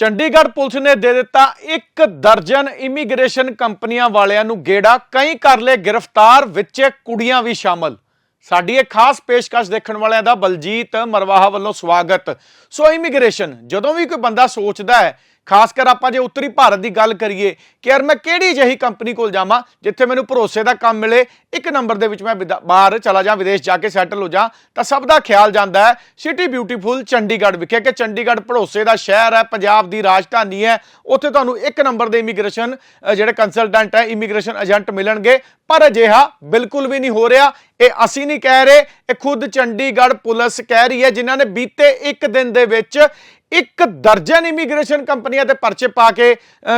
Chandigarh police ਨੇ ਦੇ ਦਿੱਤਾ ਇੱਕ ਦਰਜਨ ਇਮੀਗ੍ਰੇਸ਼ਨ ਕੰਪਨੀਆਂ ਵਾਲਿਆਂ ਨੂੰ ਗੇੜਾ, ਕਈ ਕਰ ਲਏ ਗ੍ਰਿਫਤਾਰ, ਵਿੱਚ ਕੁੜੀਆਂ ਵੀ ਸ਼ਾਮਲ। ਸਾਡੀ ਇਹ ਖਾਸ ਪੇਸ਼ਕਸ਼ ਦੇਖਣ ਵਾਲਿਆਂ ਦਾ ਬਲਜੀਤ ਮਰਵਾਹਾ ਵੱਲੋਂ ਸਵਾਗਤ। ਸੋ ਇਮੀਗ੍ਰੇਸ਼ਨ, ਜਦੋਂ ਵੀ ਕੋਈ ਬੰਦਾ ਸੋਚਦਾ ਹੈ ਖਾਸ ਕਰ ਆਪਾਂ ਜੇ ਉੱਤਰੀ ਭਾਰਤ ਦੀ ਗੱਲ ਕਰੀਏ ਕਿ ਯਾਰ ਮੈਂ ਕਿਹੜੀ ਜਿਹੀ ਕੰਪਨੀ ਕੋਲ ਜਾਵਾਂ, ਜਿੱਥੇ ਮੈਨੂੰ ਭਰੋਸੇ ਦਾ ਕੰਮ ਮਿਲੇ, ਇੱਕ ਨੰਬਰ ਦੇ ਵਿੱਚ ਮੈਂ ਵਿਦਾ- ਬਾਹਰ ਚਲਾ ਜਾ, ਵਿਦੇਸ਼ ਜਾ ਕੇ ਸੈਟਲ ਹੋ ਜਾ, ਤਾਂ ਸਭ ਦਾ ਖਿਆਲ ਜਾਂਦਾ ਹੈ ਸਿਟੀ ਬਿਊਟੀਫੁਲ ਚੰਡੀਗੜ੍ਹ ਵਿਖੇ, ਕਿ ਚੰਡੀਗੜ੍ਹ ਭਰੋਸੇ ਦਾ ਸ਼ਹਿਰ ਹੈ, ਪੰਜਾਬ ਦੀ ਰਾਜਧਾਨੀ ਹੈ, ਉੱਥੇ ਤੁਹਾਨੂੰ ਇੱਕ ਨੰਬਰ ਦੇ ਇਮੀਗ੍ਰੇਸ਼ਨ ਜਿਹੜੇ ਕੰਸਲਟੈਂਟ ਹੈ ਇਮੀਗ੍ਰੇਸ਼ਨ ਏਜੰਟ ਮਿਲਣਗੇ, ਪਰ ਅਜਿਹਾ ਬਿਲਕੁਲ ਵੀ ਨਹੀਂ ਹੋ ਰਿਹਾ। ਇਹ ਅਸੀਂ ਨਹੀਂ ਕਹਿ ਰਹੇ, ਇਹ ਖੁਦ ਚੰਡੀਗੜ੍ਹ ਪੁਲਿਸ ਕਹਿ ਰਹੀ ਹੈ, ਜਿਨ੍ਹਾਂ ਨੇ ਬੀਤੇ ਇੱਕ ਦਿਨ ਦੇ ਵਿੱਚ ਇੱਕ ਦਰਜਨ ਇਮੀਗ੍ਰੇਸ਼ਨ ਕੰਪਨੀਆਂ ਤੇ ਪਰਚੇ ਪਾ ਕੇ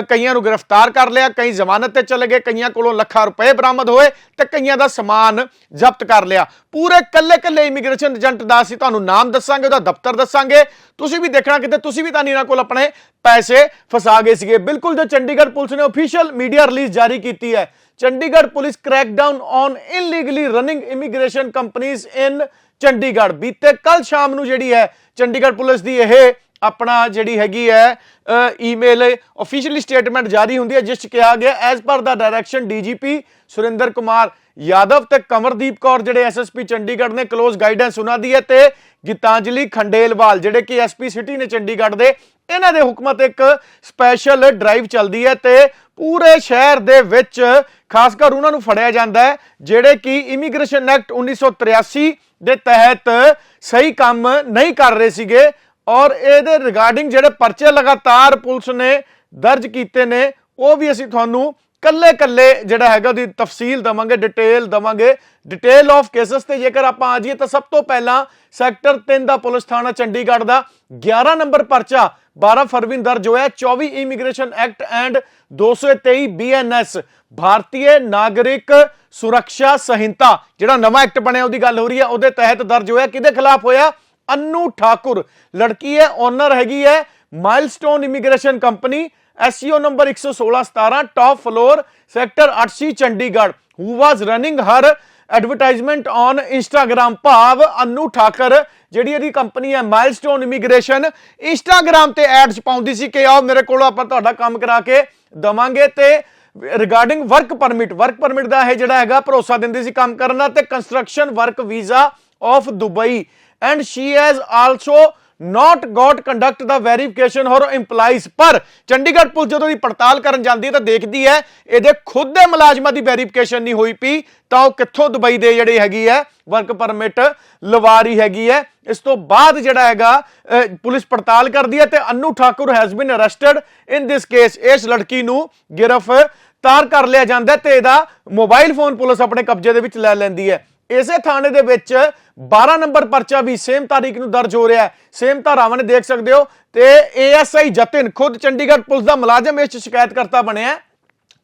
ਕਈਆਂ ਨੂੰ ਗ੍ਰਿਫਤਾਰ ਕਰ ਲਿਆ, ਕਈ ਜ਼ਮਾਨਤ ਤੇ ਚਲੇ ਗਏ, ਕਈਆਂ ਕੋਲੋਂ ਲੱਖਾਂ ਰੁਪਏ ਬਰਾਮਦ ਹੋਏ ਤੇ ਕਈਆਂ ਦਾ ਸਮਾਨ ਜ਼ਬਤ ਕਰ ਲਿਆ। ਪੂਰੇ ਕੱਲੇ ਕੱਲੇ ਇਮੀਗ੍ਰੇਸ਼ਨ ਏਜੰਟ ਦਾ ਅਸੀਂ ਤੁਹਾਨੂੰ ਨਾਮ ਦੱਸਾਂਗੇ, ਉਹਦਾ ਦਫ਼ਤਰ ਦੱਸਾਂਗੇ। ਤੁਸੀਂ ਵੀ ਦੇਖਣਾ ਕਿਤੇ, ਤੁਸੀਂ ਵੀ ਤਾਂ ਇਹਨਾਂ ਕੋਲ ਆਪਣੇ ਪੈਸੇ ਫਸਾ ਗਏ ਸੀਗੇ। ਬਿਲਕੁਲ ਜੋ ਚੰਡੀਗੜ੍ਹ ਪੁਲਿਸ ਨੇ ਅਫੀਸ਼ੀਅਲ ਮੀਡੀਆ ਰਿਲੀਜ਼ ਜਾਰੀ ਕੀਤੀ ਹੈ। Chandigarh police crackdown on illegally running immigration ਕੰਪਨੀਆਂ ਇਨ ਚੰਡੀਗੜ੍ਹ। ਬੀਤੇ ਕੱਲ ਸ਼ਾਮ ਨੂੰ ਜਿਹੜੀ ਹੈ ਚੰਡੀਗੜ੍ਹ ਪੁਲਿਸ ਦੀ ਇਹ ਆਪਣਾ ਜਿਹੜੀ ਹੈਗੀ ਹੈ ਈਮੇਲ ਅਫੀਸ਼ੀਅਲੀ ਸਟੇਟਮੈਂਟ ਜਾਰੀ ਹੁੰਦੀ ਹੈ, ਜਿਸ 'ਚ ਕਿਹਾ ਗਿਆ as per the direction DGP Surinder Kumar Yadav ਤੇ ਕਮਰਦੀਪ ਕੌਰ ਜਿਹੜੇ ਐਸਐਸਪੀ ਚੰਡੀਗੜ੍ਹ ਨੇ ਕਲੋਜ਼ ਗਾਈਡੈਂਸ ਉਹਨਾਂ ਦੀ ਹੈ ਤੇ ਗੀਤਾਂਜਲੀ ਖੰਡੇਲਵਾਲ ਜਿਹੜੇ ਕਿ ਐਸਪੀ ਸਿਟੀ ਨੇ ਚੰਡੀਗੜ੍ਹ ਦੇ, ਇਹਨਾਂ ਦੇ ਹੁਕਮਾਂ ਤੇ ਇੱਕ ਸਪੈਸ਼ਲ ਡਰਾਈਵ ਚੱਲਦੀ ਹੈ ਤੇ ਪੂਰੇ ਸ਼ਹਿਰ ਦੇ ਵਿੱਚ ਖਾਸ ਕਰ ਉਹਨਾਂ ਨੂੰ ਫੜਿਆ ਜਾਂਦਾ ਹੈ, ਜਿਹੜੇ ਕਿ ਇਮੀਗ੍ਰੇਸ਼ਨ ਐਕਟ 1983 ਦੇ ਤਹਿਤ ਸਹੀ ਕੰਮ ਨਹੀਂ ਕਰ ਰਹੇ ਸੀਗੇ ਔਰ ਇਹਦੇ ਰਿਗਾਰਡਿੰਗ ਜਿਹੜੇ ਪਰਚੇ ਲਗਾਤਾਰ ਪੁਲਿਸ ਨੇ ਦਰਜ ਕੀਤੇ ਨੇ, ਉਹ ਵੀ ਅਸੀਂ ਤੁਹਾਨੂੰ ਕੱਲੇ ਕੱਲੇ ਜਿਹੜਾ ਹੈਗਾ ਉਹਦੀ ਤਫਸੀਲ ਦਵਾਂਗੇ ਡਿਟੇਲ ਦਵਾਂਗੇ। ਡਿਟੇਲ ਆਫ ਕੇਸਸ ਤੇ ਜੇਕਰ ਆਪਾਂ ਆ ਜਾਈਏ ਤਾਂ ਸਭ ਤੋਂ ਪਹਿਲਾਂ ਸੈਕਟਰ 3 ਦਾ ਪੁਲਿਸ ਥਾਣਾ ਚੰਡੀਗੜ੍ਹ ਦਾ 11 ਨੰਬਰ ਪਰਚਾ 12 ਫਰਵਰੀ ਨੂੰ ਦਰਜ ਹੋਇਆ। 24 immigration act and 223 BNS Bharatiya Nagarik Suraksha Sanhita, ਜਿਹੜਾ ਨਵਾਂ ਐਕਟ ਬਣਿਆ, ਉਹਦੀ ਗੱਲ ਹੋ ਰਹੀ ਹੈ। ਉਹਦੇ ਤਹਿਤ ਦਰਜ ਹੋਇਆ। ਕਿਹਦੇ ਖਿਲਾਫ ਹੋਇਆ? ਅੰਨੂ ਠਾਕੁਰ। ਲੜਕੀ ਹੈ ਓਨਰ ਹੈਗੀ ਹੈ Milestone immigration company SEO number 11617 top floor sector 8C Chandigarh. Who was running her advertisement on Instagram ਭਾਵ ਅੰਨੂ ਠਾਕਰ, ਜਿਹੜੀ ਇਹਦੀ ਕੰਪਨੀ ਹੈ ਮਾਈਲਸਟੋਨ ਇਮੀਗ੍ਰੇਸ਼ਨ ਇੰਸਟਾਗ੍ਰam ਤੇ ਐਡਸ ਪਾਉਂਦੀ ਸੀ ਕਿ ਆਓ ਮੇਰੇ ਕੋਲ ਆਪਾਂ ਤੁਹਾਡਾ ਕੰਮ ਕਰਾ ਕੇ ਦਵਾਂਗੇ ਤੇ regarding work permit work permit ਦਾ ਇਹ ਜਿਹੜਾ ਹੈਗਾ, ਭਰੋਸਾ ਦਿੰਦੀ ਸੀ ਕੰਮ ਕਰਨ ਦਾ ਤੇ construction work visa of Dubai and she has also not got conduct the verification or employees ਪਰ ਚੰਡੀਗੜ੍ਹ ਪੁਲਿਸ ਜਦੋਂ ਦੀ ਪੜਤਾਲ ਕਰਨ ਜਾਂਦੀ ਹੈ ਤਾਂ ਦੇਖਦੀ ਹੈ ਇਹਦੇ ਖੁਦ ਦੇ ਮੁਲਾਜ਼ਮਾਂ ਦੀ ਵੈਰੀਫਿਕੇਸ਼ਨ ਨਹੀਂ ਹੋਈ ਪਈ ਤਾਂ ਉਹ ਕਿੱਥੋਂ ਦੁਬਈ ਦੇ ਜਿਹੜੀ ਹੈਗੀ ਹੈ ਵਰਕ ਪਰਮਿਟ ਲਵਾ ਰਹੀ ਹੈਗੀ ਹੈ ਇਸ ਤੋਂ ਬਾਅਦ ਜਿਹੜਾ ਹੈਗਾ ਪੁਲਿਸ ਪੜਤਾਲ ਕਰਦੀ ਹੈ ਤੇ Anu Thakur has been arrested in this case ਇਸ ਲੜਕੀ ਨੂੰ ਗ੍ਰਿਫਤਾਰ ਕਰ ਲਿਆ ਜਾਂਦਾ ਹੈ ਤੇ ਇਹਦਾ ਮੋਬਾਈਲ ਫੋਨ ਪੁਲਿਸ ਆਪਣੇ ਕਬਜ਼ੇ ਦੇ ਵਿੱਚ ਲੈ ਲੈਂਦੀ ਹੈ ਇਸੇ ਥਾਣੇ ਦੇ ਵਿੱਚ 12 ਨੰਬਰ ਪਰਚਾ ਵੀ ਸੇਮ ਤਾਰੀਖ ਨੂੰ ਦਰਜ ਹੋ ਰਿਹਾ ਹੈ। ਸੇਮ ਧਾਰਾਵਾਂ ਨੇ ਦੇਖ ਸਕਦੇ ਹੋ ਤੇ ਏਐਸਆਈ ਜਤਿਨ ਖੁਦ ਚੰਡੀਗੜ੍ਹ ਪੁਲਿਸ ਦਾ ਮੁਲਾਜ਼ਮ ਇਸ ਸ਼ਿਕਾਇਤਕਰਤਾ ਬਣਿਆ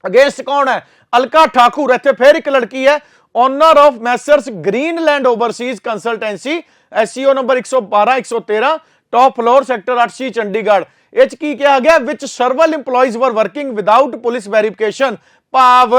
ਅਗੇਂਸਟ ਕੌਣ ਹੈ? ਅਲਕਾ ਠਾਕੁਰ, ਇੱਥੇ ਫਿਰ ਇੱਕ ਲੜਕੀ ਹੈ। Owner of messrs Greenland overseas consultancy SCO number 112 113 top floor sector 8C Chandigarh. ਇਹ 'ਚ ਕੀ ਕਿਹਾ ਗਿਆ? ਵਿੱਚ ਸਰਵਲ EMPLOYEES ਵਰ ਵਰਕਿੰਗ ਵਿਦਆਊਟ ਪੁਲਿਸ ਵੈਰੀਫਿਕੇਸ਼ਨ ਭਾਵ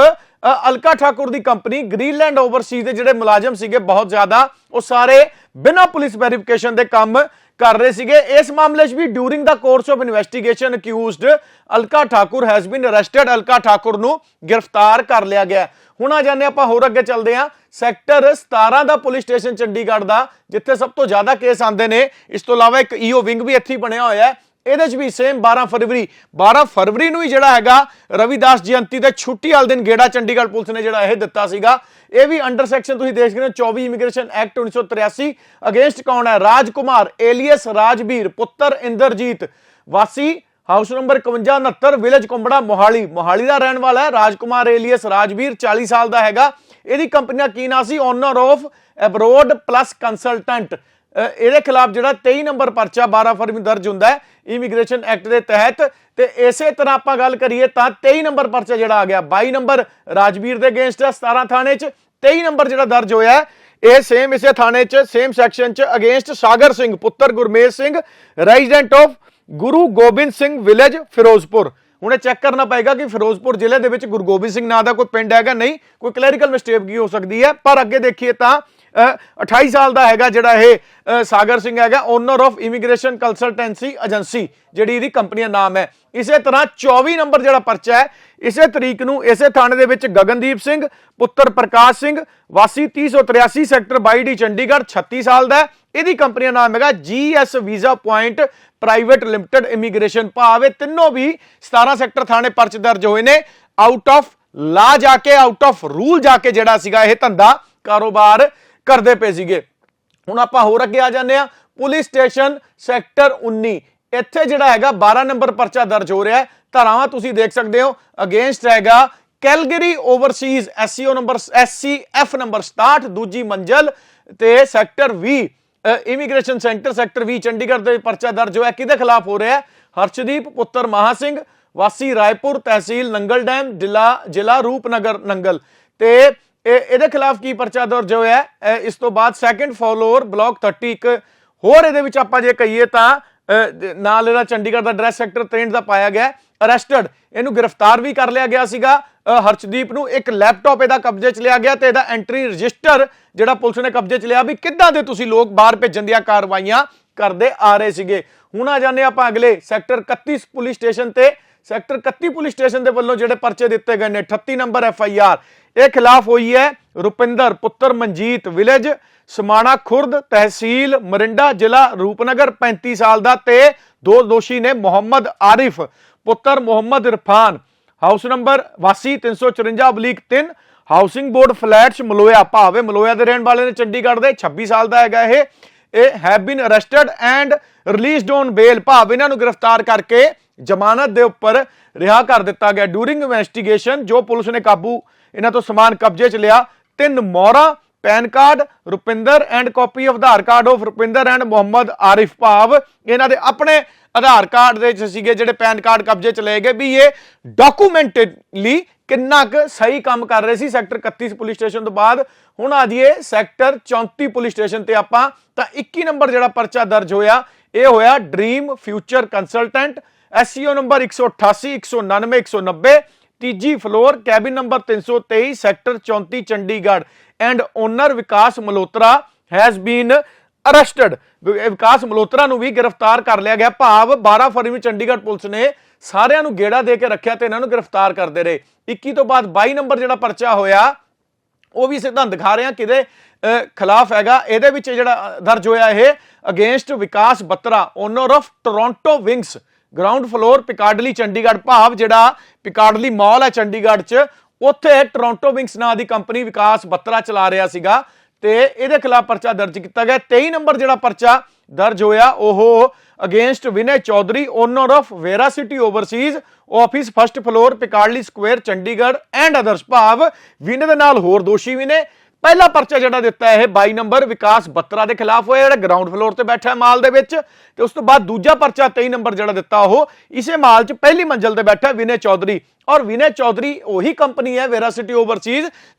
ਅਲਕਾ ਠਾਕੁਰ ਦੀ ਕੰਪਨੀ ਗ੍ਰੀਨਲੈਂਡ ਓਵਰਸੀਜ਼ ਦੇ ਜਿਹੜੇ ਮੁਲਾਜ਼ਮ ਸੀਗੇ ਬਹੁਤ ਜ਼ਿਆਦਾ, ਉਹ ਸਾਰੇ ਬਿਨਾਂ ਪੁਲਿਸ ਵੈਰੀਫਿਕੇਸ਼ਨ ਦੇ ਕੰਮ ਕਰ ਰਹੇ ਸੀਗੇ। ਇਸ ਮਾਮਲੇ 'ਚ ਵੀ during the course of investigation accused Alka Thakur has been arrested Alka Thakur ਨੂੰ ਗ੍ਰਿਫਤਾਰ ਕਰ ਲਿਆ ਗਿਆ। ਹੁਣ ਆ ਜਾਂਦੇ ਆਪਾਂ ਹੋਰ ਅੱਗੇ ਚੱਲਦੇ ਹਾਂ। ਸੈਕਟਰ 17 ਦਾ ਪੁਲਿਸ ਸਟੇਸ਼ਨ ਚੰਡੀਗੜ੍ਹ ਦਾ, ਜਿੱਥੇ ਸਭ ਤੋਂ ਜ਼ਿਆਦਾ ਕੇਸ ਆਉਂਦੇ ਨੇ। ਇਸ ਤੋਂ ਇਲਾਵਾ ਇੱਕ ਈਓ ਵਿੰਗ ਵੀ ਇੱਥੇ ਹੀ ਬਣਿਆ ਹੋਇਆ ਹੈ। ਇਹਦੇ 'ਚ ਵੀ ਸੇਮ 12 ਫਰਵਰੀ 12 ਫਰਵਰੀ ਨੂੰ ਹੀ ਜਿਹੜਾ ਹੈਗਾ ਰਵਿਦਾਸ ਜਯੰਤੀ ਦੇ ਛੁੱਟੀ ਵਾਲੇ ਦਿਨ ਗੇੜਾ ਚੰਡੀਗੜ੍ਹ ਪੁਲਿਸ ਨੇ ਜਿਹੜਾ ਇਹ ਦਿੱਤਾ ਸੀਗਾ। ਇਹ ਵੀ ਅੰਡਰ ਸੈਕਸ਼ਨ ਤੁਸੀਂ ਦੇਖ ਸਕਦੇ ਹੋ 24 ਇਮੀਗ੍ਰੇਸ਼ਨ ਐਕਟ 1983 ਅਗੇਂਸਟ ਕੌਣ ਹੈ? ਰਾਜ ਕੁਮਾਰ ਏਲੀਅਸ ਰਾਜਵੀਰ, ਪੁੱਤਰ ਇੰਦਰਜੀਤ, ਵਾਸੀ house number 5169 village Kumbra, Mohali. Mohali ਦਾ ਰਹਿਣ ਵਾਲਾ ਹੈ, ਰਾਜਕੁਮਾਰ ਏਲੀਅਸ ਰਾਜਵੀਰ 40 ਸਾਲ ਦਾ ਹੈਗਾ। ਇਹਦੀ ਕੰਪਨੀ ਦਾ ਕੀ ਨਾਂ ਸੀ? Owner of abroad plus consultant ਇਹਦੇ ਖਿਲਾਫ ਜਿਹੜਾ 23 ਨੰਬਰ ਪਰਚਾ 12 ਫਰਵਰੀ ਦਰਜ ਹੁੰਦਾ ਹੈ ਇਮੀਗ੍ਰੇਸ਼ਨ ਐਕਟ ਦੇ ਤਹਿਤ, ਤੇ ਇਸੇ ਤਰ੍ਹਾਂ ਆਪਾਂ ਗੱਲ ਕਰੀਏ ਤਾਂ 23 ਨੰਬਰ ਪਰਚਾ ਜਿਹੜਾ ਆ ਗਿਆ 22 ਨੰਬਰ ਰਾਜਵੀਰ ਦੇ ਅਗੇਂਸਟ ਹੈ 17 ਥਾਣੇ 'ਚ 23 ਨੰਬਰ ਜਿਹੜਾ ਦਰਜ ਹੋਇਆ, ਇਹ ਸੇਮ ਇਸੇ ਥਾਣੇ 'ਚ ਸੇਮ ਸੈਕਸ਼ਨ 'ਚ, ਅਗੇਂਸਟ ਸਾਗਰ ਸਿੰਘ, ਪੁੱਤਰ Gurmesh Singh resident of Guru Gobind Singh village Ferozepur. ਹੁਣ ਇਹ ਚੈੱਕ ਕਰਨਾ ਪਏਗਾ ਕਿ ਫਿਰੋਜ਼ਪੁਰ ਜ਼ਿਲ੍ਹੇ ਦੇ ਵਿੱਚ ਗੁਰੂ ਗੋਬਿੰਦ ਸਿੰਘ ਨਾਂ ਦਾ ਕੋਈ ਪਿੰਡ ਹੈਗਾ ਨਹੀਂ, ਕੋਈ ਕਲੈਰੀਕਲ ਮਿਸਟੇਕ ਕੀ ਹੋ ਸਕਦੀ ਹੈ, ਪਰ ਅੱਗੇ ਦੇਖੀਏ ਤਾਂ 28 ਸਾਲ ਦਾ ਹੈਗਾ ਜਿਹੜਾ ਇਹ ਸਾਗਰ ਸਿੰਘ ਹੈਗਾ owner of immigration consultancy agency ਜਿਹੜੀ ਇਹਦੀ ਕੰਪਨੀ ਦਾ ਨਾਮ ਹੈ। ਇਸੇ ਤਰ੍ਹਾਂ 24 ਨੰਬਰ ਜਿਹੜਾ ਪਰਚਾ ਹੈ, ਇਸੇ ਤਰੀਕ ਨੂੰ ਇਸੇ ਥਾਣੇ ਦੇ ਵਿੱਚ ਗਗਨਦੀਪ ਸਿੰਘ, ਪੁੱਤਰ ਪ੍ਰਕਾਸ਼ ਸਿੰਘ, ਵਾਸੀ 3083 ਸੈਕਟਰ 22 ਡੀ ਚੰਡੀਗੜ੍ਹ 36 ਸਾਲ ਦਾ ਇਹਦੀ ਕੰਪਨੀ ਦਾ ਨਾਮ ਹੈਗਾ GS visa point private limited immigration ਭਾਵ ਇਹ ਤਿੰਨੋਂ ਵੀ 17 ਸੈਕਟਰ ਥਾਣੇ ਪਰਚ ਦਰਜ ਹੋਏ ਨੇ। ਆਊਟ ਆਫ ਲਾ ਜਾ ਕੇ ਆਊਟ ਆਫ ਰੂਲ ਜਾ ਕੇ ਜਿਹੜਾ ਸੀਗਾ ਇਹ ਧੰਦਾ ਕਾਰੋਬਾਰ ਕਰਦੇ ਪਏ ਸੀਗੇ। ਹੁਣ ਆਪਾਂ ਹੋਰ ਅੱਗੇ ਆ ਜਾਂਦੇ ਆ ਪੁਲਿਸ ਸਟੇਸ਼ਨ ਸੈਕਟਰ 19 ਇੱਥੇ ਜਿਹੜਾ ਹੈਗਾ 12 ਨੰਬਰ ਪਰਚਾ ਦਰਜ ਹੋ ਰਿਹਾ ਹੈ। ਧਾਰਾਵਾਂ ਤੁਸੀਂ ਦੇਖ ਸਕਦੇ ਹੋ। ਅਗੇਂਸਟ ਹੈਗਾ Calgary overseas SCO number SCF number 67 ਦੂਜੀ ਮੰਜ਼ਲ ਤੇ sector 20 immigration centre sector 20 Chandigarh ਦੇ ਪਰਚਾ ਦਰਜ ਹੋਇਆ। ਕਿਹਦੇ ਖਿਲਾਫ ਹੋ ਰਿਹਾ ਹੈ? ਹਰਸ਼ਦੀਪ ਪੁੱਤਰ ਮਹਾ ਸਿੰਘ ਵਾਸੀ ਰਾਏਪੁਰ ਤਹਿਸੀਲ ਨੰਗਲ ਡੈਮ, ਜ਼ਿਲ੍ਹਾ ਜ਼ਿਲ੍ਹਾ ਰੂਪਨਗਰ ਨੰਗਲ। ਤੇ ਇਹਦੇ ਖਿਲਾਫ ਕੀ ਪਰਚਾ ਦਰਜ ਹੋਇਆ ਇਸ ਤੋਂ ਬਾਅਦ ਸੈਕੰਡ ਫਲੋਰ ਬਲਾਕ 30 ਇੱਕ ਹੋਰ ਇਹਦੇ ਵਿੱਚ ਆਪਾਂ ਜੇ ਕਹੀਏ ਤਾਂ ਨਾਲ ਇਹਦਾ ਚੰਡੀਗੜ੍ਹ ਦਾ ਡਰੈਸ ਸੈਕਟਰ 63 ਦਾ ਪਾਇਆ ਗਿਆ ਅਰੈਸਟਡ ਇਹਨੂੰ ਗ੍ਰਿਫਤਾਰ ਵੀ ਕਰ ਲਿਆ ਗਿਆ ਸੀਗਾ। ਅਹ, ਹਰਸ਼ਦੀਪ ਨੂੰ ਇੱਕ ਲੈਪਟਾਪ ਇਹਦਾ ਕਬਜ਼ੇ 'ਚ ਲਿਆ ਗਿਆ ਤੇ ਇਹਦਾ ਐਂਟਰੀ ਰਜਿਸਟਰ ਜਿਹੜਾ ਪੁਲਿਸ ਨੇ ਕਬਜ਼ੇ 'ਚ ਲਿਆ ਵੀ ਕਿੱਦਾਂ ਦੇ ਤੁਸੀਂ ਲੋਕ ਬਾਹਰ ਭੇਜਣ ਦੀਆਂ ਕਾਰਵਾਈਆਂ ਕਰਦੇ ਆ ਰਹੇ ਸੀਗੇ। ਹੁਣ ਆ ਜਾਂਦੇ ਆਪਾਂ ਅਗਲੇ ਸੈਕਟਰ 31 ਪੁਲਿਸ ਸਟੇਸ਼ਨ ਤੇ। ਸੈਕਟਰ 31 ਪੁਲਿਸ ਸਟੇਸ਼ਨ ਦੇ ਵੱਲੋਂ ਜਿਹੜੇ ਪਰਚੇ ਦਿੱਤੇ ਗਏ ਨੇ 38 ਨੰਬਰ ਐਫ ਆਈ ਆਰ ਇਹ ਖਿਲਾਫ ਹੋਈ ਹੈ ਰੁਪਿੰਦਰ ਪੁੱਤਰ ਮਨਜੀਤ ਵਿਲੇਜ, ਸਮਾਣਾ ਖੁਰਦ, ਤਹਿਸੀਲ ਮਰਿੰਡਾ, ਜ਼ਿਲ੍ਹਾ ਰੂਪਨਗਰ 35 ਸਾਲ ਦਾ ਤੇ ਦੋ ਦੋਸ਼ੀ ਨੇ ਮੁਹੰਮਦ ਆਰਿਫ, ਪੁੱਤਰ ਮੁਹੰਮਦ ਇਰਫਾਨ। ਹਾਊਸ ਨੰਬਰ ਵਾਸੀ 354/3 ਹਾਊਸਿੰਗ ਬੋਰਡ ਫਲੈਟਸ ਮਲੋਇਆ ਭਾਵੇਂ ਮਲੋਇਆ ਦੇ ਰਹਿਣ ਵਾਲੇ ਨੇ ਚੰਡੀਗੜ੍ਹ ਦੇ 26 ਸਾਲ ਦਾ ਹੈਗਾ ਇਹ। ਇਹ have been arrested and released on bail ਭਾਵ ਇਹਨਾਂ ਨੂੰ ਗ੍ਰਿਫਤਾਰ ਕਰਕੇ ਜ਼ਮਾਨਤ ਦੇ ਉੱਪਰ ਰਿਹਾ ਕਰ ਦਿੱਤਾ ਗਿਆ। ਡੂਰਿੰਗ ਇਨਵੈਸਟੀਗੇਸ਼ਨ ਜੋ ਪੁਲਿਸ ਨੇ ਕਾਬੂ ਇਹਨਾਂ ਤੋਂ ਸਮਾਨ ਕਬਜ਼ੇ 'ਚ ਲਿਆ। ਤਿੰਨ ਮੋਹਰਾਂ, PAN card, Rupinder and copy of Aadhaar card of Rupinder and Mohammad Arif ਭਾਵ। ਇਹਨਾਂ ਦੇ ਆਪਣੇ ਆਧਾਰ ਕਾਰਡ ਦੇ ਵਿੱਚ ਸੀਗੇ ਜਿਹੜੇ ਪੈਨ ਕਾਰਡ ਕਬਜ਼ੇ 'ਚ ਲਏ ਗਏ। ਵੀ ਇਹ ਡਾਕੂਮੈਂਟਲੀ ਕਿੰਨਾ ਕੁ ਸਹੀ ਕੰਮ ਕਰ ਰਹੇ ਸੀ ਸੈਕਟਰ 31 ਪੁਲਿਸ ਸਟੇਸ਼ਨ ਤੋਂ ਬਾਅਦ। ਹੁਣ ਆ ਜੀਏ ਸੈਕਟਰ 34 ਪੁਲਿਸ ਸਟੇਸ਼ਨ ਤੇ ਆਪਾਂ। ਤਾਂ 21 ਨੰਬਰ ਜਿਹੜਾ ਪਰਚਾ ਦਰਜ ਹੋਇਆ, ਇਹ ਹੋਇਆ dream future consultant SCO number 188 199 190 ਤੀਜੀ floor, cabin number 323 sector 34 Chandigarh. And owner Vikas Malhotra has been arrested Vikas Malhotra ਨੂੰ ਵੀ ਗ੍ਰਿਫਤਾਰ ਕਰ ਲਿਆ ਗਿਆ। ਭਾਵ 12 ਫਰਵਰੀ ਨੂੰ ਚੰਡੀਗੜ੍ਹ ਪੁਲਿਸ ਨੇ ਸਾਰਿਆਂ ਨੂੰ ਗੇੜਾ ਦੇ ਕੇ ਰੱਖਿਆ ਤੇ ਇਹਨਾਂ ਨੂੰ ਗ੍ਰਿਫਤਾਰ ਕਰਦੇ ਰਹੇ। 21 ਤੋਂ ਬਾਅਦ 22 ਨੰਬਰ ਜਿਹੜਾ ਪਰਚਾ ਹੋਇਆ, ਉਹ ਵੀ ਸਿਧਾਂਤ ਦਿਖਾ ਰਹੇ ਹਾਂ ਕਿਹਦੇ ਖਿਲਾਫ ਹੈਗਾ। ਇਹਦੇ ਵਿੱਚ ਜਿਹੜਾ ਦਰਜ ਹੋਇਆ ਇਹ against Vikas Batra owner of Toronto wings ground floor Piccadilly Chandigarh ਭਾਵ ਜਿਹੜਾ ਪਿਕਾਰਡਲੀ ਮਾਲ ਹੈ ਚੰਡੀਗੜ੍ਹ 'ਚ, ਉੱਥੇ ਟੋਰਾਂਟੋ ਵਿੰਗਸ ਨਾਂ ਦੀ ਕੰਪਨੀ ਵਿਕਾਸ ਬੱਤਰਾ ਚਲਾ ਰਿਹਾ ਸੀਗਾ ਤੇ ਇਹਦੇ ਖਿਲਾਫ ਪਰਚਾ ਦਰਜ ਕੀਤਾ ਗਿਆ। 23 ਨੰਬਰ ਜਿਹੜਾ ਪਰਚਾ ਦਰਜ ਹੋਇਆ, ਉਹ against Vinay Chaudhary owner of Vera city overseas office first floor Piccadilly square Chandigarh and others ਭਾਵ, ਵਿਨੇ ਦੇ ਨਾਲ ਹੋਰ ਦੋਸ਼ੀ ਵੀ ਨੇ। ਪਹਿਲਾ ਪਰਚਾ ਜਿਹੜਾ ਦਿੱਤਾ ਇਹ 22 ਨੰਬਰ ਵਿਕਾਸ ਬੱਤਰਾ ਦੇ ਖਿਲਾਫ ਹੋਇਆ, ਜਿਹੜਾ ਗਰਾਊਂਡ ਫਲੋਰ ਤੇ ਬੈਠਾ ਹੈ ਮਾਲ ਦੇ ਵਿੱਚ। ਤੇ ਉਸ ਤੋਂ ਬਾਅਦ ਦੂਜਾ ਪਰਚਾ 23 ਨੰਬਰ ਜਿਹੜਾ ਦਿੱਤਾ ਉਹ, ਇਸੇ ਮਾਲ 'ਚ ਪਹਿਲੀ ਮੰਜ਼ਲ ਤੇ ਬੈਠਾ ਵਿਨੇ ਚੌਧਰੀ। ਔਰ ਵਿਨੇ ਚੌਧਰੀ ਉਹੀ ਕੰਪਨੀ ਹੈ ਵੇਰਾ ਸਿਟੀ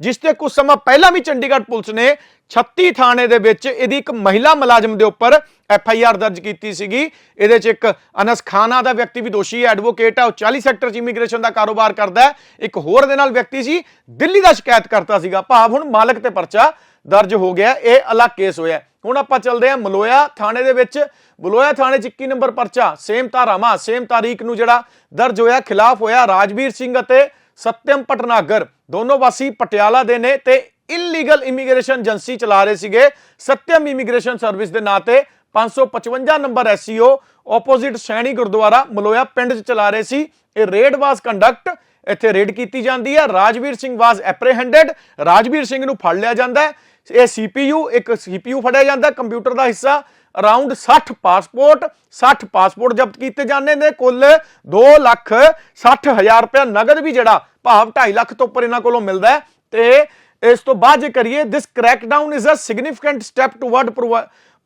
ਜਿਸ ਤੇ ਕੁਝ ਸਮਾਂ ਪਹਿਲਾਂ ਵੀ ਚੰਡੀਗੜ੍ਹ ਪੁਲਿਸ ਨੇ 36 ਥਾਣੇ ਦੇ ਵਿੱਚ ਇਹਦੀ ਇੱਕ ਮਹਿਲਾ ਮੁਲਾਜ਼ਮ ਦੇ ਉੱਪਰ ਐਫ ਆਈ ਆਰ ਦਰਜ ਕੀਤੀ ਸੀਗੀ। ਇਹਦੇ 'ਚ ਇੱਕ ਅਨਸ ਖਾਨਾ ਦਾ ਵਿਅਕਤੀ ਵੀ ਦੋਸ਼ੀ ਹੈ, ਐਡਵੋਕੇਟ ਹੈ, ਉਹ 40 ਸੈਕਟਰ 'ਚ ਇਮੀਗ੍ਰੇਸ਼ਨ ਦਾ ਕਾਰੋਬਾਰ ਕਰਦਾ ਹੈ। ਇੱਕ ਹੋਰ ਦੇ ਨਾਲ ਵਿਅਕਤੀ ਸੀ, ਦਿੱਲੀ ਦਾ ਸ਼ਿਕਾਇਤ ਕਰਤਾ ਸੀਗਾ। ਭਾਵ ਹੁਣ ਮਾਲਕ ਤੇ ਪਰਚਾ ਦਰਜ ਹੋ ਗਿਆ, ਇਹ ਅਲੱਗ ਕੇਸ ਹੋਇਆ। ਹੁਣ ਆਪਾਂ ਚੱਲਦੇ ਹਾਂ ਮਲੋਇਆ ਥਾਣੇ ਦੇ ਵਿੱਚ। ਮਲੋਇਆ ਥਾਣੇ 'ਚ 21 ਨੰਬਰ ਪਰਚਾ, ਸੇਮ ਧਾਰਾਵਾਂ ਸੇਮ ਤਾਰੀਖ ਨੂੰ ਜਿਹੜਾ ਦਰਜ ਹੋਇਆ, ਖਿਲਾਫ ਹੋਇਆ ਰਾਜਵੀਰ ਸਿੰਘ ਅਤੇ ਸਤਿਅਮ ਪਟਨਾਗਰ। ਦੋਨੋਂ ਵਾਸੀ ਪਟਿਆਲਾ ਦੇ ਨੇ ਤੇ ਇਲੀਗਲ ਇਮੀਗ੍ਰੇਸ਼ਨ ਏਜੰਸੀ ਚਲਾ ਰਹੇ ਸੀਗੇ। ਸਤਿਅਮ ਇਮੀਗ੍ਰੇਸ਼ਨ ਸਰਵਿਸ ਦੇ ਨਾਂ ਤੇ 555 number SCO opposite Saini gurdwara Maloya ਪਿੰਡ 'ਚ ਚਲਾ ਰਹੇ ਸੀ। ਇਹ ਰੇਡ ਵਾਸ ਕੰਡਕਟ ਇੱਥੇ ਰੇਡ ਕੀਤੀ ਜਾਂਦੀ ਹੈ। ਰਾਜਵੀਰ ਸਿੰਘ ਵਾਸ ਐਪਰੀਹੈਂਡਡ ਰਾਜਵੀਰ ਸਿੰਘ ਨੂੰ ਫੜ ਲਿਆ ਜਾਂਦਾ ਹੈ। ਇਹ ਸੀਪੀਯੂ ਇੱਕ ਸੀਪੀਯੂ ਫੜਿਆ ਜਾਂਦਾ, ਕੰਪਿਊਟਰ ਦਾ ਹਿੱਸਾ, ਅਰਾਊਂਡ 60 ਪਾਸਪੋਰਟ 60 ਪਾਸਪੋਰਟ ਜ਼ਬਤ ਕੀਤੇ ਜਾਂਦੇ ਨੇ, ਕੁੱਲ 2 ਲੱਖ 60 ਹਜ਼ਾਰ ਰੁਪਏ ਨਗਦ ਵੀ ਜਿਹੜਾ ਭਾਵ 2.5 ਲੱਖ ਤੋਂ ਉੱਪਰ ਇਹਨਾਂ ਕੋਲੋਂ ਮਿਲਦਾ ਹੈ। ਤੇ ਇਸ ਤੋਂ ਬਾਅਦ ਜੇ ਕਰੀਏ this crackdown is a significant step toward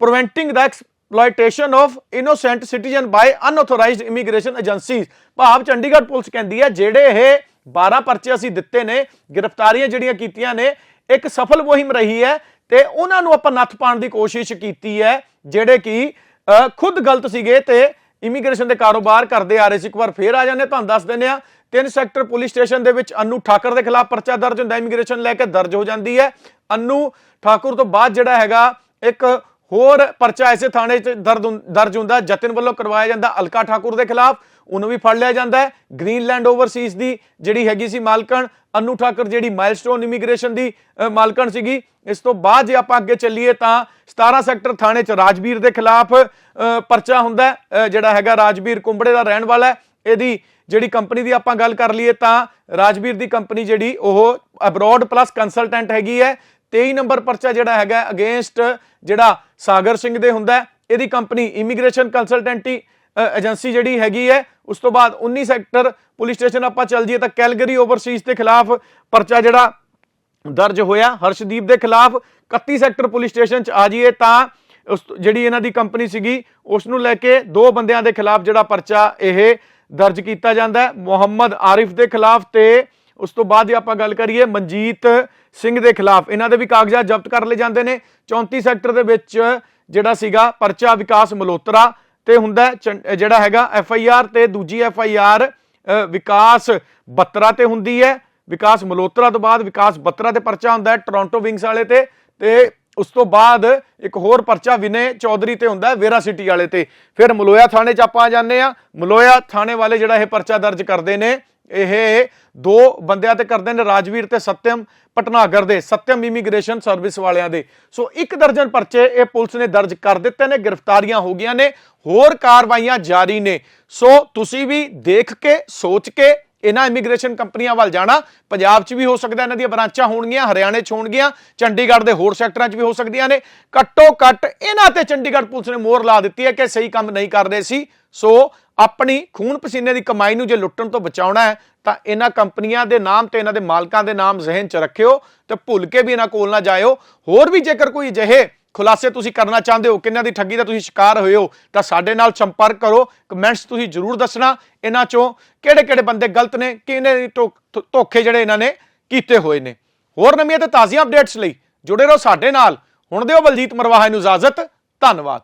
preventing the exploitation of innocent citizen by unauthorized immigration agencies ਭਾਵ ਚੰਡੀਗੜ੍ਹ ਪੁਲਿਸ ਕਹਿੰਦੀ ਹੈ, ਜਿਹੜੇ ਇਹ 12 ਪਰਚੇ ਅਸੀਂ ਦਿੱਤੇ ਨੇ, ਗ੍ਰਿਫਤਾਰੀਆਂ ਜਿਹੜੀਆਂ ਕੀਤੀਆਂ ਨੇ ਇੱਕ ਸਫਲ ਮੁਹਿੰਮ ਰਹੀ ਹੈ ਤੇ ਉਹਨਾਂ ਨੂੰ ਆਪਾਂ ਨੱਥ ਪਾਉਣ ਦੀ ਕੋਸ਼ਿਸ਼ ਕੀਤੀ ਹੈ, ਜਿਹੜੇ ਕਿ ਖੁਦ ਗਲਤ ਸੀਗੇ ਤੇ ਇਮੀਗ੍ਰੇਸ਼ਨ ਦੇ ਕਾਰੋਬਾਰ ਕਰਦੇ ਆ ਰਹੇ ਸੀ। ਇੱਕ ਵਾਰ ਫੇਰ ਆ ਜਾਂਦੇ ਤੁਹਾਨੂੰ ਦੱਸ ਦਿੰਦੇ ਆ ਤਿੰਨ ਸੈਕਟਰ ਪੁਲਿਸ ਸਟੇਸ਼ਨ ਦੇ ਵਿੱਚ ਅਨੂ ਠਾਕਰ ਦੇ ਖਿਲਾਫ ਪਰਚਾ ਦਰਜ ਹੁੰਦਾ, ਇਮੀਗ੍ਰੇਸ਼ਨ ਲੈ ਕੇ ਦਰਜ ਹੋ ਜਾਂਦੀ ਹੈ। ਅਨੂ ਠਾਕੁਰ ਤੋਂ ਬਾਅਦ ਜਿਹੜਾ ਹੈਗਾ, ਇੱਕ ਹੋਰ ਪਰਚਾ ਇਸੇ ਥਾਣੇ 'ਚ ਦਰਦ ਹੁੰ- ਦਰਜ ਹੁੰਦਾ, ਜਤਨ ਵੱਲੋਂ ਕਰਵਾਇਆ ਜਾਂਦਾ ਅਲਕਾ ਠਾਕੁਰ ਦੇ ਖਿਲਾਫ। ਉਹਨੂੰ ਵੀ ਫੜ ਲਿਆ ਜਾਂਦਾ ਹੈ। ਗ੍ਰੀਨਲੈਂਡ ਓਵਰਸੀਜ਼ ਦੀ ਜਿਹੜੀ ਹੈਗੀ ਸੀ ਮਾਲਕਣ ਅਨੂ ਠਾਕਰ ਜਿਹੜੀ ਮਾਈਲਸਟੋਨ ਇਮੀਗ੍ਰੇਸ਼ਨ ਦੀ ਮਾਲਕਣ ਸੀਗੀ, ਇਸ ਤੋਂ ਬਾਅਦ ਜੇ ਆਪਾਂ ਅੱਗੇ ਚੱਲੀਏ ਤਾਂ 17 ਸੈਕਟਰ ਥਾਣੇ 'ਚ ਰਾਜਵੀਰ ਦੇ ਖਿਲਾਫ ਪਰਚਾ ਹੁੰਦਾ ਜਿਹੜਾ ਹੈਗਾ ਰਾਜਵੀਰ ਕੁੰਬੜੇ ਦਾ ਰਹਿਣ ਵਾਲਾ ਹੈ। ਇਹਦੀ ਜਿਹੜੀ ਕੰਪਨੀ ਦੀ ਆਪਾਂ ਗੱਲ ਕਰ ਲਈਏ ਤਾਂ ਰਾਜਵੀਰ ਦੀ ਕੰਪਨੀ ਜਿਹੜੀ ਉਹ ਅਬਰੋਡ ਪਲੱਸ ਕੰਸਲਟੈਂਟ ਹੈਗੀ ਹੈ। 23 ਨੰਬਰ ਪਰਚਾ ਜਿਹੜਾ ਹੈਗਾ ਅਗੇਂਸਟ ਜਿਹੜਾ ਸਾਗਰ ਸਿੰਘ ਦੇ ਹੁੰਦਾ ਇਹਦੀ ਕੰਪਨੀ ਇਮੀਗ੍ਰੇਸ਼ਨ ਕੰਸਲਟੈਂਟੀ ਏਜੰਸੀ ਜਿਹੜੀ ਹੈਗੀ ਹੈ, ਉਸ ਤੋਂ ਬਾਅਦ 19 ਸੈਕਟਰ ਪੁਲਿਸ ਸਟੇਸ਼ਨ ਆਪਾਂ ਚੱਲ ਜੀਏ ਤਾਂ ਕੈਲਗਰੀ ਓਵਰਸੀਜ਼ ਦੇ ਖਿਲਾਫ ਪਰਚਾ ਜਿਹੜਾ ਦਰਜ ਹੋਇਆ, ਹਰਸ਼ਦੀਪ ਦੇ ਖਿਲਾਫ 31 ਸੈਕਟਰ ਪੁਲਿਸ ਸਟੇਸ਼ਨ ਚ ਆ ਜਾਈਏ ਤਾਂ ਉਸ ਜਿਹੜੀ ਇਹਨਾਂ ਦੀ ਕੰਪਨੀ ਸੀਗੀ ਉਸ ਨੂੰ ਲੈ ਕੇ ਦੋ ਬੰਦਿਆਂ ਦੇ ਖਿਲਾਫ ਜਿਹੜਾ ਪਰਚਾ ਇਹ ਦਰਜ ਕੀਤਾ ਜਾਂਦਾ ਹੈ। ਮੁਹੰਮਦ ਆਰਿਫ ਦੇ ਖਿਲਾਫ ਤੇ ਉਸ ਤੋਂ ਬਾਅਦ ਜੇ ਆਪਾਂ ਗੱਲ ਕਰੀਏ, ਮਨਜੀਤ ਸਿੰਘ ਦੇ ਖਿਲਾਫ, ਇਹਨਾਂ ਦੇ ਵੀ ਕਾਗਜ਼ਾਤ ਜ਼ਬਤ ਕਰ ਲਏ ਜਾਂਦੇ ਨੇ। 34 ਸੈਕਟਰ ਦੇ ਵਿੱਚ ਜਿਹੜਾ ਸੀਗਾ, ਪਰਚਾ ਵਿਕਾਸ ਮਲੋਤਰਾ ਤੇ ਹੁੰਦਾ ਚੰ- ਜਿਹੜਾ ਹੈਗਾ ਐਫ ਆਈ ਆਰ ਤੇ ਦੂਜੀ F I R Vikas Batra ਤੇ ਹੁੰਦੀ ਹੈ। ਵਿਕਾਸ ਮਲੋਤਰਾ ਤੋਂ ਬਾਅਦ ਵਿਕਾਸ ਬੱਤਰਾ ਤੇ ਪਰਚਾ ਹੁੰਦਾ ਹੈ ਟੋਰਾਂਟੋ ਵਿੰਗਸ ਵਾਲੇ ਤੇ। ਤੇ ਉਸ ਤੋਂ ਬਾਅਦ ਇੱਕ ਹੋਰ ਪਰਚਾ ਵਿਨੇ ਚੌਧਰੀ ਤੇ ਹੁੰਦਾ ਵੇਰਾ ਸਿਟੀ ਵਾਲੇ ਤੇ। ਫਿਰ ਮਲੋਇਆ ਥਾਣੇ 'ਚ ਆਪਾਂ ਜਾਂਦੇ ਆ ਮਲੋਇਆ ਥਾਣੇ ਵਾਲੇ ਜਿਹੜਾ ਇਹ ਪਰਚਾ ਦਰਜ ਕਰਦੇ ਨੇ ਇਹ ਦੋ ਬੰਦਿਆਂ ਤੇ ਕਰਦੇ ਨੇ ਰਾਜਵੀਰ ਤੇ ਸਤਿਅਮ ਪਟਨਾਗਰ ਦੇ, ਸਤਿਅਮ ਇਮੀਗ੍ਰੇਸ਼ਨ ਸਰਵਿਸ ਵਾਲਿਆਂ ਦੇ। ਸੋ ਇੱਕ ਦਰਜਨ ਪਰਚੇ ਇਹ ਪੁਲਿਸ ਨੇ ਦਰਜ ਕਰ ਦਿੱਤੇ ਨੇ, ਗ੍ਰਿਫਤਾਰੀਆਂ ਹੋ ਗਈਆਂ ਨੇ, ਹੋਰ ਕਾਰਵਾਈਆਂ ਜਾਰੀ ਨੇ। ਸੋ ਤੁਸੀਂ ਵੀ ਦੇਖ ਕੇ, ਸੋਚ ਕੇ ਇਹਨਾਂ ਇਮੀਗ੍ਰੇਸ਼ਨ ਕੰਪਨੀਆਂ ਵੱਲ ਜਾਣਾ। ਪੰਜਾਬ 'ਚ ਵੀ ਹੋ ਸਕਦਾ ਇਹਨਾਂ ਦੀਆਂ ਬ੍ਰਾਂਚਾਂ ਹੋਣਗੀਆਂ, ਹਰਿਆਣੇ 'ਚ ਹੋਣਗੀਆਂ, ਚੰਡੀਗੜ੍ਹ ਦੇ ਹੋਰ ਸੈਕਟਰਾਂ 'ਚ ਵੀ ਹੋ ਸਕਦੀਆਂ ਨੇ। ਘੱਟੋ ਘੱਟ ਇਹਨਾਂ ਤੇ ਚੰਡੀਗੜ੍ਹ ਪੁਲਿਸ ਨੇ ਮੋਹਰ ਲਾ ਦਿੱਤੀ ਹੈ ਕਿ ਸਹੀ ਕੰਮ ਨਹੀਂ ਕਰ ਰਹੇ ਸੀ। ਸੋ ਆਪਣੀ ਖੂਨ ਪਸੀਨੇ ਦੀ ਕਮਾਈ ਨੂੰ ਜੇ ਲੁੱਟਣ ਤੋਂ ਬਚਾਉਣਾ ਹੈ, ਤਾਂ ਇਹਨਾਂ ਕੰਪਨੀਆਂ ਦੇ ਨਾਮ ਤੇ ਇਹਨਾਂ ਦੇ ਮਾਲਕਾਂ ਦੇ ਨਾਮ ਜ਼ਿਹਨ 'ਚ ਰੱਖਿਓ ਤੇ ਭੁੱਲ ਕੇ ਵੀ ਇਹਨਾਂ ਕੋਲ ਨਾ ਜਾਇਓ। ਹੋਰ ਵੀ ਜੇਕਰ ਕੋਈ ਅਜਿਹੇ ਖੁਲਾਸੇ ਤੁਸੀਂ ਕਰਨਾ ਚਾਹੁੰਦੇ ਹੋ ਕਿੰਨਾਂ ਦੀ ਠੱਗੀ ਦਾ ਤੁਸੀਂ ਸ਼ਿਕਾਰ ਹੋਏ ਹੋ, ਤਾਂ ਸਾਡੇ ਨਾਲ ਸੰਪਰਕ ਕਰੋ, ਕਮੈਂਟਸ ਤੁਸੀਂ ਜਰੂਰ ਦੱਸਣਾ ਇਹਨਾਂ ਚੋਂ ਕਿਹੜੇ ਕਿਹੜੇ ਬੰਦੇ ਗਲਤ ਨੇ, ਕਿਹਨੇ ਧੋ- ਧੋਖੇ ਜਿਹੜੇ ਇਹਨਾਂ ਨੇ ਕੀਤੇ ਹੋਏ ਨੇ। ਹੋਰ ਨਵੀਆਂ ਤੇ ਤਾਜ਼ੀਆਂ ਅਪਡੇਟਸ ਲਈ ਜੁੜੇ ਰਹੋ ਸਾਡੇ ਨਾਲ। ਹੁਣ ਦਿਓ ਬਲਜੀਤ ਮਰਵਾਹਾ ਨੂੰ ਇਜਾਜ਼ਤ, ਧੰਨਵਾਦ।